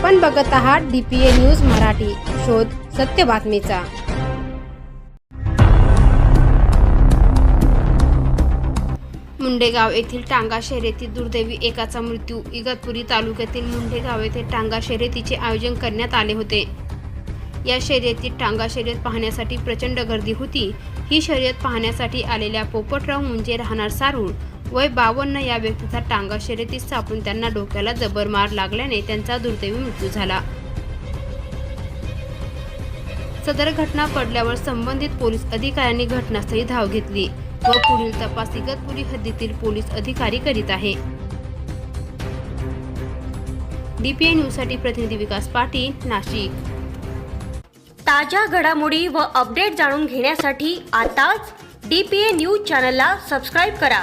आपण बघत आहात डीपीए न्यूज मराठी. शोध सत्य बातमीचा. मुंडेगाव येथील टांगा शर्यतीत दुर्दैवी एकाचा मृत्यू. इगतपुरी तालुक्यातील मुंडेगाव येथे टांगा शर्यतीचे आयोजन करण्यात आले होते. या शर्यतीत टांगा शर्यत पाहण्यासाठी प्रचंड गर्दी होती. ही शर्यत पाहण्यासाठी आलेल्या पोपटराव मुंजे राहणार सारूळ वय बावन्न या व्यक्तीचा टांगा शर्यतीत सापडून त्यांना डोक्याला जबर मार लागल्याने त्यांचा दुर्दैवी मृत्यू झाला. सदर घटना पडल्यावर संबंधित पोलीस अधिकाऱ्यांनी घटनास्थळी धाव घेतली व पुढील तपास इगतपुरी हद्दीतील पोलीस अधिकारी करीत आहे. डीपीआय न्यूजसाठी प्रतिनिधी विकास पाटील नाशिक. ताज्या घडामोडी व अपडेट जाणून घेण्यासाठी आताच डी पी ए न्यूज चॅनलला सबस्क्राईब करा.